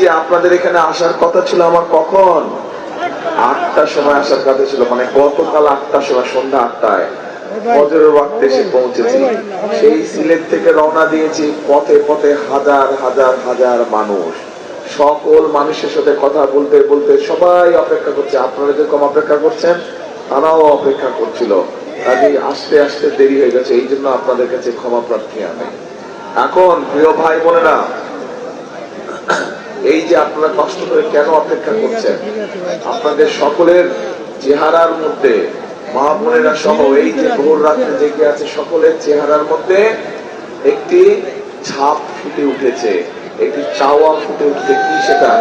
যে আপনাদের এখানে আসার কথা ছিল আমার কখন? আটটার সময় আসার কথা ছিল মানে গতকাল আটটার সময়, সন্ধ্যা আটটায়। থেকে রওনা দিয়েছি পথে পথে সকল মানুষের সাথে কথা বলতে বলতে সবাই অপেক্ষা করছে। আপনারা অপেক্ষা করছেন, তারাও অপেক্ষা করছিল। কাজে আস্তে আস্তে দেরি হয়ে গেছে। এই জন্য আপনাদের কাছে ক্ষমা প্রার্থী আমি। এখন প্রিয় ভাই বোনেরা এই যে আপনারা কষ্ট করে কেন অপেক্ষা করছেন? আপনাদের সকলের চেহারার মধ্যে, মা সহ, এই যে ভোর রাত্রে জেগে আছে সকলের চেহারার মধ্যে একটি ছাপ ফুটে উঠেছে। একটি চাওয়া ফুটে উঠেছে। কি সেটা?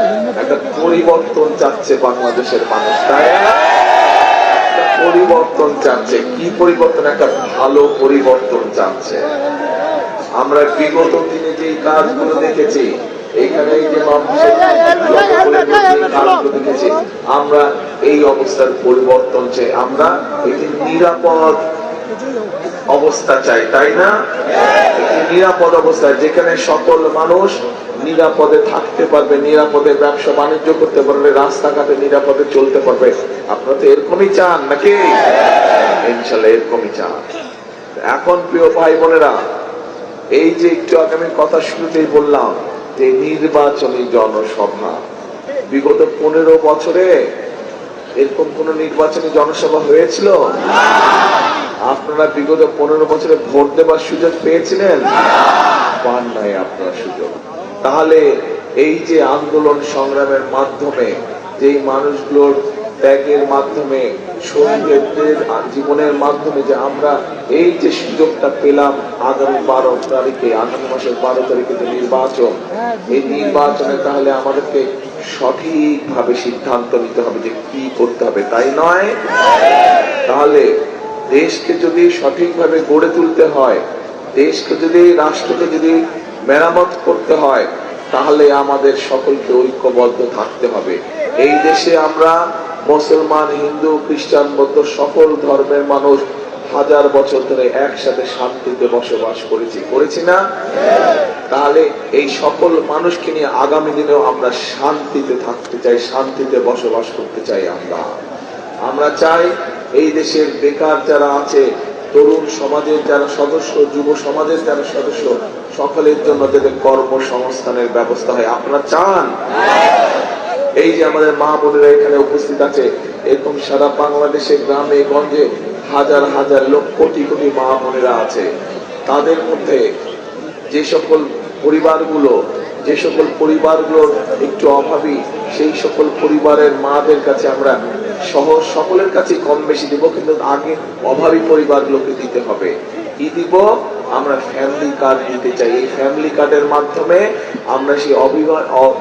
একটা পরিবর্তন চাচ্ছে বাংলাদেশের মানুষ, তাই পরিবর্তন চাচ্ছে। কি পরিবর্তন? একটা ভালো পরিবর্তন চাচ্ছে। আমরা বিগত দিনে যে কাজগুলো দেখেছি এই যে দেখেছি আমরা এই অবস্থার পরিবর্তন চাই। আমরা একটি নিরাপদ অবস্থা চাই তাই না? নিরাপদ অবস্থা যেখানে সকল মানুষ নিরাপদে থাকতে পারবে নিরাপদে ব্যবসা বাণিজ্য করতে পারবে রাস্তাঘাটে নিরাপদে চলতে পারবে। আপনারা তো এরকমই চান নাকি? ইনশাল্লাহ এরকমই চান। এখন প্রিয় ভাই বোনেরা এই যে একটু আগে আমি কথা শুরুতেই বললাম যে নির্বাচনী জনসভা, বিগত পনেরো বছরে এরকম কোন নির্বাচনী জনসভা হয়েছিল? আপনারা বিগত পনেরো বছরে ভোট দেবার সুযোগ পেয়েছিলেন? পান নাই আপনার সুযোগ। তাহলে এই যে আন্দোলন সংগ্রামের মাধ্যমে, যেই মানুষগুলোর ত্যাগের মাধ্যমে জীবনের মাধ্যমে যে আমরা এই যে সুযোগটা পেলাম আগামী বারো তারিখে, আগামী মাসের বারো তারিখে যে নির্বাচন, এই নির্বাচনে তাহলে আমাদেরকে সঠিকভাবে সিদ্ধান্ত নিতে হবে যে কি করতে হবে, তাই নয়? তাহলে দেশকে যদি সঠিকভাবে গড়ে তুলতে হয়, দেশকে যদি, রাষ্ট্রকে যদি মেরামত করতে হয়, তাহলে আমাদের সকলকে ঐক্যবদ্ধ থাকতে হবে। এই দেশে আমরা মুসলমান, হিন্দু, খ্রিস্টান, বৌদ্ধ, সকল ধর্মের মানুষ হাজার বছর ধরে একসাথে শান্তিতে বসবাস করেছি। করেছি না? তাহলে এই সকল মানুষকে নিয়ে আগামী দিনেও আমরা শান্তিতে থাকতে চাই, শান্তিতে বসবাস করতে চাই আমরা। আমরা চাই এই দেশের বেকার যারা আছে, তরুণ সমাজের যারা সদস্য, যুব সমাজের যারা সদস্য, সকলের জন্য যাতে কর্মসংস্থানের ব্যবস্থা হয়। আপনারা চান? এই যে আমাদের মা বোনেরা এখানে উপস্থিত আছে, এরকম সারা বাংলাদেশে, গ্রামে, গঞ্জে হাজার হাজার লোক কোটি কোটি মা বোনেরা আছে। তাদের মধ্যে যে সকল পরিবারগুলো, যে সকল পরিবারগুলোর একটু অভাবী, সেই সকল পরিবারের মাদের কাছে আমরা সহ সকলের কাছে কম বেশি দিব, কিন্তু আগে অভাবী পরিবারগুলোকে দিতে হবে। কি দিব? আমরা ফ্যামিলি কার্ড দিতে চাই। এই ফ্যামিলি কার্ডের মাধ্যমে আমরা সেই অভিভা অ-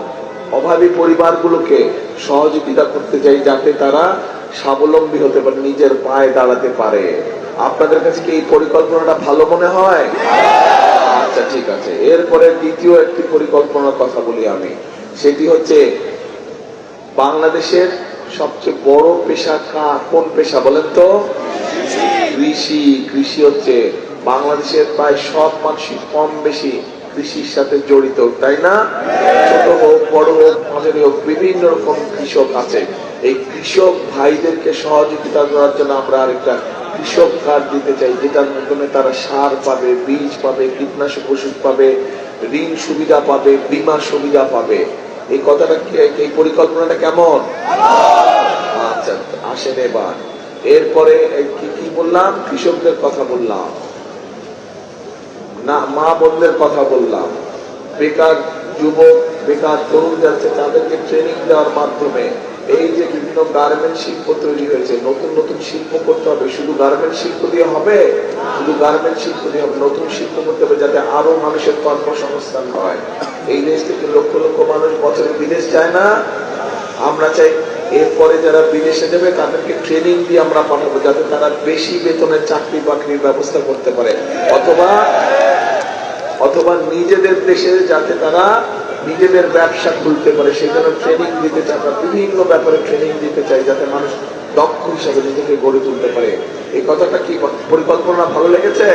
অভাবী পরিবারগুলোকে সহযোগিতা করতে চাই যাতে তারা স্বাবলম্বী হতে পারে, নিজের পায়ে দাঁড়াতে পারে। আপনাদের কাছে কি এই পরিকল্পনাটা ভালো মনে হয়? আচ্ছা ঠিক আছে। এরপরে দ্বিতীয় একটি পরিকল্পনার কথা বলি আমি। সেটি হচ্ছে বাংলাদেশের সবচেয়ে বড় পেশা কা- কোন পেশা বলেন তো? কৃষি। কৃষি হচ্ছে বাংলাদেশের প্রায় সব মানুষই কম বেশি কৃষির সাথে জড়িত, তাই না? ছোট হোক, বড় হোক মাঝারি হোক, বিভিন্ন রকম কৃষক আছে। এই কৃষক ভাইদেরকে সহযোগিতা করার জন্য আমরা আরেকটা কৃষক কার্ড দিতে চাই, যেটার মাধ্যমে তারা সার পাবে, বীজ পাবে, কীটনাশক ওষুধ পাবে, ঋণ সুবিধা পাবে, বীমা সুবিধা পাবে। এই কথাটা এই পরিকল্পনাটা কেমন? আচ্ছা আসেন এবার। এরপরে কি কি বললাম? কৃষকদের কথা বললাম। না, মা বোনদের কথা বললাম। বেকার যুবক, বেকার তরুণ যাচ্ছে, তাদেরকে ট্রেনিং দেওয়ার মাধ্যমে এই যে বিভিন্ন গার্মেন্ট শিল্প তৈরি হয়েছে, নতুন নতুন শিল্প করতে হবে, শুধু গার্মেন্ট শিল্প দিয়ে হবে? শুধু গার্মেন্ট শিল্প দিয়ে হবে, নতুন শিল্প করতে হবে যাতে আরও মানুষের কর্মসংস্থান হয়। এই দেশ থেকে লক্ষ লক্ষ মানুষ বছরে বিদেশ যায় না। আমরা চাই এরপরে যারা বিদেশে যাবে, তাদেরকে ট্রেনিং দিয়ে আমরা পাঠাবো, যাতে তারা বেশি বেতনের চাকরি বাকরির ব্যবস্থা করতে পারে। অথবা অথবা নিজেদের দেশে যাতে তারা নিজেদের ব্যবসা খুলতে পারে জন্য ট্রেনিং দিতে চাই আমরা বিভিন্ন ব্যাপারে ট্রেনিং দিতে চাই যাতে মানুষ দক্ষ হিসাবে নিজেকে গড়ে তুলতে পারে। এই কথাটা কি পরিকল্পনা ভালো লেগেছে?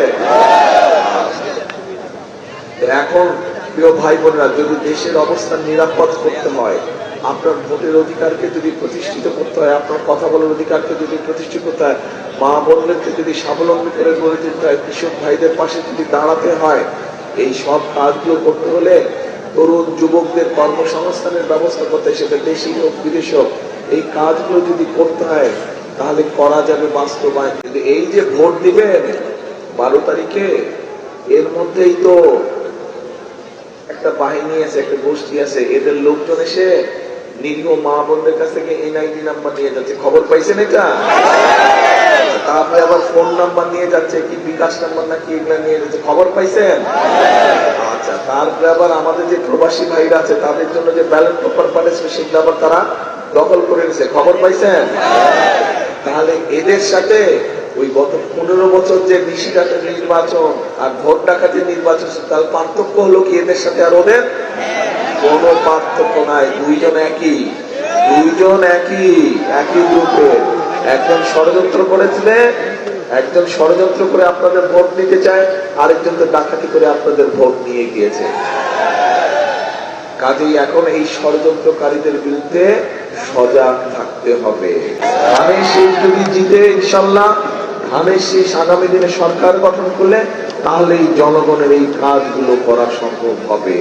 এখন, প্রিয় ভাই বোনেরা যদি দেশের অবস্থান নিরাপদ করতে হয়, আপনার ভোটের অধিকারকে যদি প্রতিষ্ঠিত করতে হয়, আপনার কথা বলার অধিকারকে যদি প্রতিষ্ঠিত করতে হয়, মা বোনদেরকে যদি স্বাবলম্বী করে গড়ে তুলতে হয়, কৃষক ভাইদের পাশে যদি দাঁড়াতে হয় এই সব কাজগুলো করতে হলে তরুণ যুবকদের কর্মসংস্থানের ব্যবস্থা করতে সেটা দেশি হোক, বিদেশ হোক, এই কাজগুলো যদি করতে হয়, তাহলে করা যাবে বাস্তবায়ন। কিন্তু এই যে ভোট দিবেন, বারো তারিখে, এর মধ্যেই তো একটা বাহিনী আছে, একটা গোষ্ঠী আছে, এদের লোকজন এসে নিরীহ মা বোনদের কাছ থেকে এনআইডি নাম্বার নিয়ে যাচ্ছে। খবর পাইছেন এটা? তারপরে আবার ফোন নাম্বার নিয়ে যাচ্ছে, কি বিকাশ নাম্বার নাকি এগুলো নিয়ে যাচ্ছে, খবর পাইছেন? আচ্ছা তারপরে আবার আমাদের যে প্রবাসী ভাইরা আছে, তাদের জন্য যে ব্যালট পেপার পাঠিয়েছে সেগুলো আবার তারা দখল করে নিছে। খবর পাইছেন? তাহলে এদের সাথে ওই গত পনেরো বছর যে নিশিরাটের নির্বাচন আর ভোট ডাকাতির নির্বাচন তার পার্থক্য হলো কি এদের সাথে আর ওদের? কোনো পার্থক্য নাই, দুইজন একই। দুইজন একই একই গ্রুপের একজন ষড়যন্ত্র করেছিলে, একজন ষড়যন্ত্র করে আপনাদের ভোট নিতে চায় আরেকজন তো ডাকাতি করে আপনাদের ভোট নিয়ে গিয়েছে। কাজেই এখন এই ষড়যন্ত্রকারীদের বিরুদ্ধে সজাগ থাকতে হবে। ধানের শেষ যদি জিতে ইনশাল্লাহ, ধানের শেষ আগামী দিনে সরকার গঠন করলে তাহলে এই জনগণের এই কাজগুলো করা সম্ভব হবে।